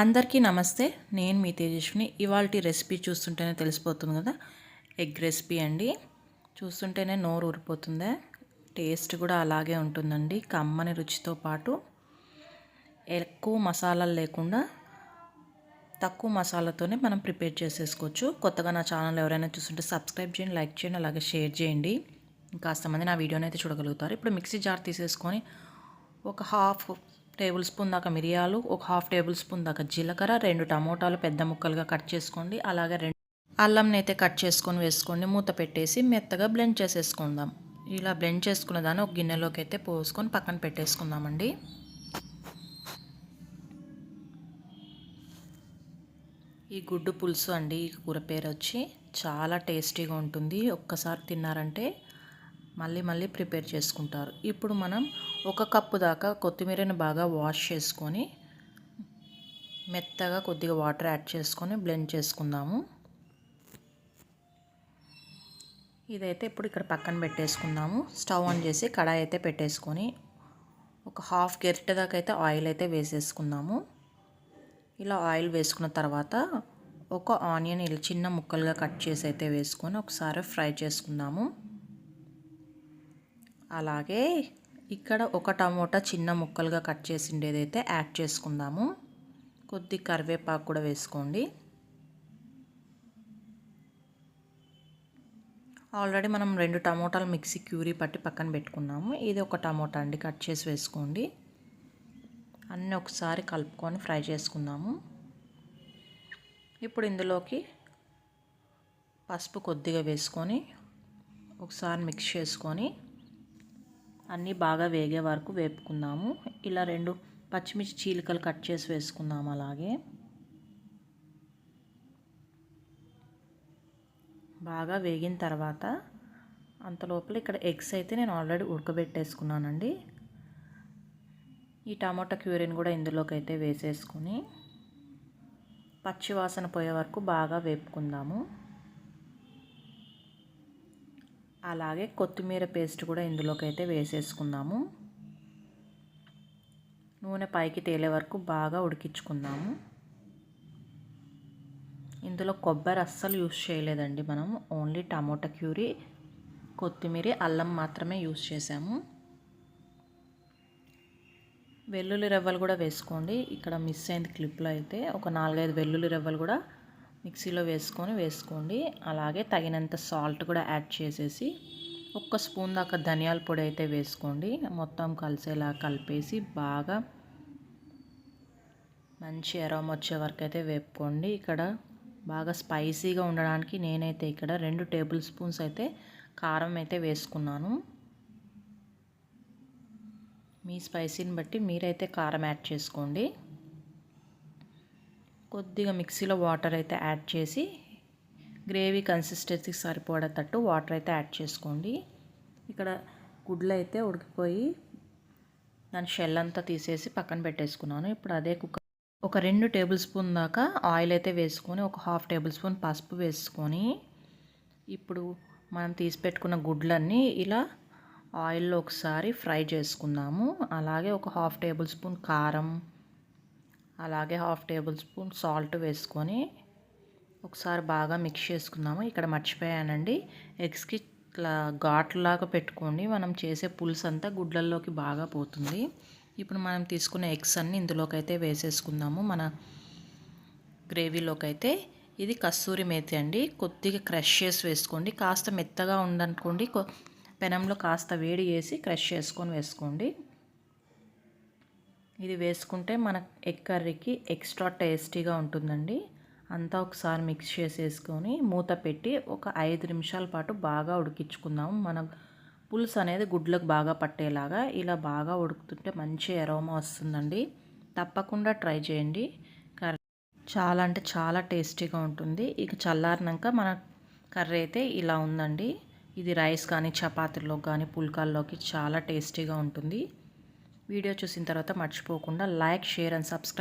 అందరికీ నమస్తే. నేను మీ తేజస్విని. ఇవాళ రెసిపీ చూస్తుంటేనే తెలిసిపోతుంది కదా. ఎగ్ రెసిపీ అండి. చూస్తుంటేనే నోరు ఊరిపోతుందే. టేస్ట్ కూడా అలాగే ఉంటుందండి. కమ్మని రుచితో పాటు ఎక్కువ మసాలాలు లేకుండా తక్కువ మసాలాతోనే మనం ప్రిపేర్ చేసేసుకోవచ్చు. కొత్తగా నా ఛానల్ ఎవరైనా చూస్తుంటే సబ్స్క్రైబ్ చేయండి లైక్ చేయండి అలాగే షేర్ చేయండి. కాస్త మంది నా వీడియోని అయితే చూడగలుగుతారు. ఇప్పుడు మిక్సీ జార్ తీసేసుకొని ఒక హాఫ్ టేబుల్ స్పూన్ దాకా మిరియాలు ఒక హాఫ్ టేబుల్ స్పూన్ దాకా జీలకర్ర రెండు టమోటాలు పెద్ద ముక్కలుగా కట్ చేసుకోండి. అలాగే రెండు అల్లంని అయితే కట్ చేసుకొని వేసుకోండి. మూత పెట్టేసి మెత్తగా బ్లెండ్ చేసేసుకుందాం. ఇలా బ్లెండ్ చేసుకున్న దాన్ని ఒక గిన్నెలోకి అయితే పోసుకొని పక్కన పెట్టేసుకుందామండి. ఈ గుడ్డు పులుసు అండి ఈ కూర పేరు వచ్చి చాలా టేస్టీగా ఉంటుంది. ఒక్కసారి తిన్నారంటే మళ్ళీ మళ్ళీ ప్రిపేర్ చేసుకుంటారు. ఇప్పుడు మనం ఒక కప్పు దాకా కొత్తిమీరని బాగా వాష్ చేసుకొని మెత్తగా కొద్దిగా వాటర్ యాడ్ చేసుకొని బ్లెండ్ చేసుకుందాము. ఇదైతే ఇప్పుడు ఇక్కడ పక్కన పెట్టేసుకుందాము. స్టవ్ ఆన్ చేసి కడాయి అయితే పెట్టేసుకొని ఒక హాఫ్ గెరిట దాకా అయితే ఆయిల్ అయితే వేసేసుకుందాము. ఇలా ఆయిల్ వేసుకున్న తర్వాత ఒక ఆనియన్ ఇలా చిన్న ముక్కలుగా కట్ చేసి అయితే వేసుకొని ఒకసారి ఫ్రై చేసుకుందాము. అలాగే ఇక్కడ ఒక టమోటా చిన్న ముక్కలుగా కట్ చేసిండేదైతే యాడ్ చేసుకుందాము. కొద్ది కరివేపాకు కూడా వేసుకోండి. ఆల్రెడీ మనం రెండు టమోటాలు మిక్సీ క్యూరీ పట్టి పక్కన పెట్టుకున్నాము. ఇది ఒక టమోటా అండి కట్ చేసి వేసుకోండి. అన్నీ ఒకసారి కలుపుకొని ఫ్రై చేసుకుందాము. ఇప్పుడు ఇందులోకి పసుపు కొద్దిగా వేసుకొని ఒకసారి మిక్స్ చేసుకొని అన్నీ బాగా వేగే వరకు వేపుకుందాము. ఇలా రెండు పచ్చిమిర్చి చీలికలు కట్ చేసి వేసుకుందాము అలాగే. బాగా వేగిన తర్వాత అంత లోపల ఇక్కడ ఎగ్స్ అయితే నేను ఆల్రెడీ ఉడకబెట్టేసుకున్నానండి. ఈ టమాటా క్యూరిన్ కూడా ఇందులోకి అయితే వేసేసుకుని పచ్చివాసన పోయే వరకు బాగా వేపుకుందాము. అలాగే కొత్తిమీర పేస్ట్ కూడా ఇందులోకి అయితే వేసేసుకుందాము. నూనె పైకి తేలే వరకు బాగా ఉడికించుకుందాము. ఇందులో కొబ్బరి అస్సలు యూస్ చేయలేదండి మనం. ఓన్లీ టమోటా క్యూరీ కొత్తిమీర అల్లం మాత్రమే యూస్ చేసాము వెల్లుల్లి రెవ్వలు కూడా వేసుకోండి. ఇక్కడ మిస్ అయింది క్లిప్లో అయితే. ఒక నాలుగైదు వెల్లుల్లి రెవ్వలు కూడా మిక్సీలో వేసుకొని వేసుకోండి. అలాగే తగినంత సాల్ట్ కూడా యాడ్ చేసేసి ఒక్క స్పూన్ దాకా ధనియాల పొడి అయితే వేసుకోండి. మొత్తం కలిసేలా కలిపేసి బాగా మంచి ఎరోమ్ వచ్చే వరకు అయితే వేపుకోండి. ఇక్కడ బాగా స్పైసీగా ఉండడానికి నేనైతే ఇక్కడ రెండు టేబుల్ స్పూన్స్ అయితే కారం అయితే వేసుకున్నాను. మీ స్పైసీని బట్టి మీరైతే కారం యాడ్ చేసుకోండి. కొద్దిగా మిక్సీలో వాటర్ అయితే యాడ్ చేసి గ్రేవీ కన్సిస్టెన్సీకి సరిపడేటట్టు వాటర్ అయితే యాడ్ చేసుకోండి. ఇక్కడ గుడ్లు అయితే ఉడికిపోయి దాని షెల్ అంతా తీసేసి పక్కన పెట్టేసుకున్నాను. ఇప్పుడు అదే కుక్కర్ ఒక రెండు టేబుల్ స్పూన్ దాకా ఆయిల్ అయితే వేసుకొని ఒక హాఫ్ టేబుల్ స్పూన్ పసుపు వేసుకొని ఇప్పుడు మనం తీసి పెట్టుకున్న గుడ్లన్నీ ఇలా ఆయిల్లో ఒకసారి ఫ్రై చేసుకుందాము. అలాగే ఒక హాఫ్ టేబుల్ స్పూన్ కారం అలాగే హాఫ్ టేబుల్ స్పూన్ సాల్ట్ వేసుకొని ఒకసారి బాగా మిక్స్ చేసుకుందాము. ఇక్కడ మర్చిపోయానండి. ఎగ్స్కి ఇట్లా ఘాట్లాగా పెట్టుకోండి. మనం చేసే పులుసు అంతా గుడ్లల్లోకి బాగా పోతుంది. ఇప్పుడు మనం తీసుకునే ఎగ్స్ అన్నీ ఇందులోకైతే వేసేసుకుందాము. మన గ్రేవీలోకైతే ఇది కస్తూరి మేతి అండి. కొద్దిగా క్రష్ చేసి వేసుకోండి. కాస్త మెత్తగా ఉందనుకోండి పెనంలో కాస్త వేడి చేసి క్రష్ చేసుకొని వేసుకోండి. ఇది వేసుకుంటే మన ఎగ్ కర్రీకి ఎక్స్ట్రా టేస్టీగా ఉంటుందండి. అంతా ఒకసారి మిక్స్ చేసేసుకొని మూత పెట్టి ఒక ఐదు నిమిషాల పాటు బాగా ఉడికించుకుందాము మన పులుసు అనేది గుడ్లకు బాగా పట్టేలాగా ఇలా బాగా ఉడుకుతుంటే మంచి ఎరోమా వస్తుందండి. తప్పకుండా ట్రై చేయండి. కర్రీ చాలా అంటే చాలా టేస్టీగా ఉంటుంది. ఇక చల్లారినాక మన కర్రీ అయితే ఇలా ఉందండి. ఇది రైస్ కానీ చపాతీల్లో కానీ పుల్కాల్లోకి చాలా టేస్టీగా ఉంటుంది. వీడియో చూసిన తర్వాత మర్చిపోకుండా లైక్ షేర్ అండ్ సబ్స్క్రైబ్